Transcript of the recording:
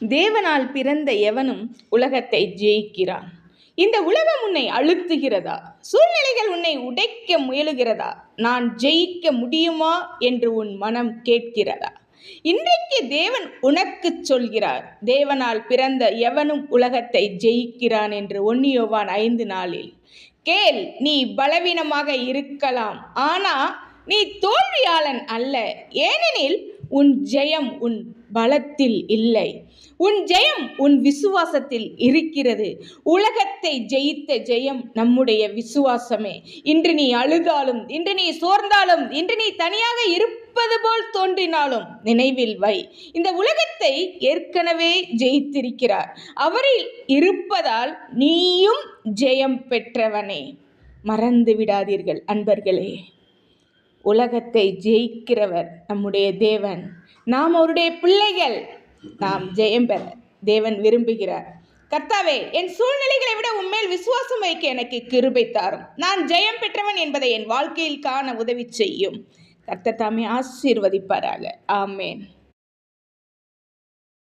தேவனால் பிறந்த எவனும் உலகத்தை ஜெயிக்கிறான். இந்த உலகம் உன்னை அழுத்துகிறதா? சூழ்நிலைகள் உன்னை உடைக்க முயலுகிறதா? நான் ஜெயிக்க முடியுமா என்று உன் மனம் கேட்கிறதா? இன்றைக்கு தேவன் உனக்கு சொல்கிறார் தேவனால் பிறந்த எவனும் உலகத்தை ஜெயிக்கிறான் என்று ஒன்னியோவான் ஐந்து நாளில். கேள் நீ பலவீனமாக இருக்கலாம். ஆனா நீ தோல்வியாளன் அல்ல. ஏனெனில் உன் ஜெயம் உன் பலத்தில் இல்லை. உன் ஜெயம் உன் விசுவாசத்தில் இருக்கிறது. உலகத்தை ஜெயித்த ஜெயம் நம்முடைய விசுவாசமே. இன்று நீ அழுதாலும் இன்று நீ சோர்ந்தாலும் இன்று நீ தனியாக இருப்பது போல் தோன்றினாலும் நினைவில் வை. இந்த உலகத்தை ஏற்கனவே ஜெயித்திருக்கிறார். அவரில் இருப்பதால் நீயும் ஜெயம் பெற்றவனே. மறந்து விடாதீர்கள் அன்பர்களே. உலகத்தை ஜெயிக்கிறவர் நம்முடைய தேவன். நாம் அவருடைய பிள்ளைகள். நாம் ஜெயம் பெற தேவன் விரும்புகிறார். கர்த்தாவே என் சூழ்நிலைகளை விட உண்மையில் விசுவாசம் வைக்க எனக்கு கிருபை தாரும். நான் ஜெயம் பெற்றவன் என்பதை என் வாழ்க்கையில் காண உதவி செய்யும். கர்த்தர் தாமே ஆசீர்வதிப்பாராக. ஆமேன்.